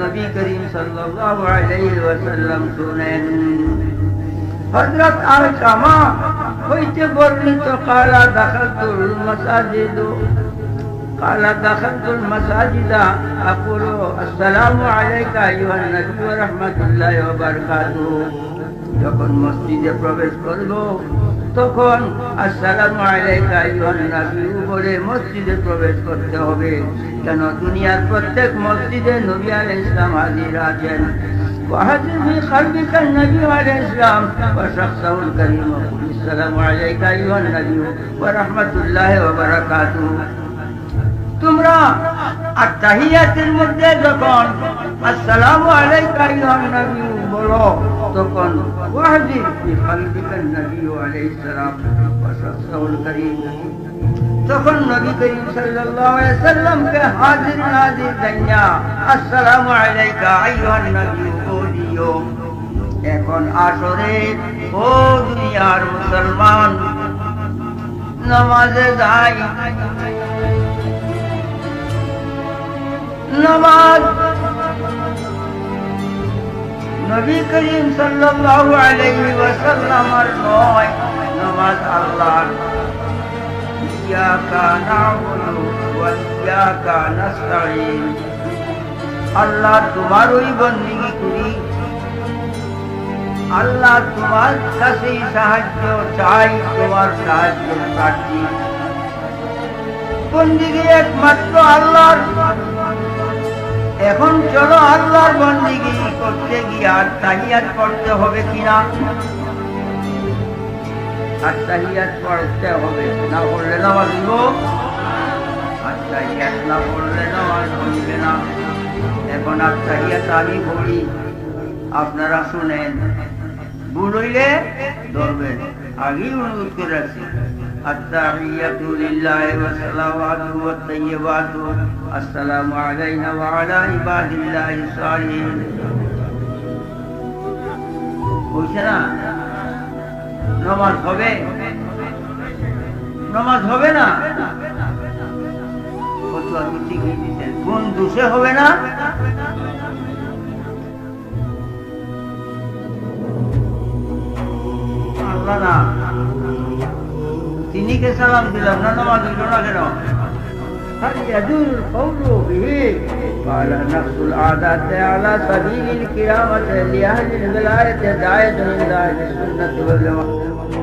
নবী করিম সাল্লাল্লাহু আলাইহি ওয়াসাল্লাম শুনেন। হযরত আল কামা হইতে বর্ণিত কালা দাখালতুল মাসাজিদ। কালা দাখালতুল মাসাজিদ আকুল আসসালামু আলাইকা, আইয়ুহান নবী, ওয়া রাহমাতুল্লাহি ওয়া বারাকাতুহু। যখন মসজিদে প্রবেশ করব তখন আসসালামু আলাইকা আইয়ুহান নবী বলে মসজিদে প্রবেশ করতে হবে কেন দুনিয়ার প্রত্যেক মসজিদে নবী আলাইহিস সালাম হাজির আছেন وهذه في قلبك النبي عليه السلام وشخصه الكريم وقل السلام عليك أيها النبي ورحمة الله وبركاته তোমরা আত্মাহিয়াতের মধ্যে যখন আসসালামু আলাইকা আইয়ুহান নবী বলো, তখন ওয়াহদি ফি কলবিকা নবী আলাইহিস সালাম ওয়া শাখসাহুল কারীম তখন নবী করিম সাল্লাল্লাহু আলাইহি সাল্লামকে হাজির নাজির দাইয়া আসসালামু আলাইকা আইয়ুহান নবী বলিও এখন আসরে, ও দুনিয়ার মুসলমান, নামাজে যাই। নামাজ নবী করিম সাল্লাল্লাহু আলাইহি ওয়াসাল্লামের নয় নামাজ আল্লাহর। ইয়াকা না'বুদু ওয়া ইয়াকা নাস্তাঈন। আল্লাহ তোমারই বন্দিগি করি। আল্লাহ তোমার কাছেই সাহায্য চাই, তোমার সাহায্যের প্রার্থী বন্দিগি একমাত্র আল্লাহর। চলো আল্লাহর বন্দিগি করতে গিয়ে আর তাহিয়াত করতে হবে কিনা? আর তাহিয়াত করতে হবে না পড়লে নামাজ দিব আর তাহিয়াত না পড়লে নামাজ বলবে না। এখন আর তাহিয়াত আমি পড়ি আপনারা শুনেন। ভুল হইলে ধরবেন। আগেই অনুরোধ করে রাখছি। التحية لله والصلوات والطيبات السلام علينا وعلى عباد الله الصالحين বুঝছে না নমাজ হবে নমাজ হবে না কত আপনি ঠিকই দিচ্ছেন কোন দোষে হবে না আল্লাহ না তিনিকে সালাম দিলাম না নামাজ হইল না কেন هل يدور القول به قال نفس العادات على سبيل الكرامة لأهل الولاية داعية إلى أهل السنة والجماعة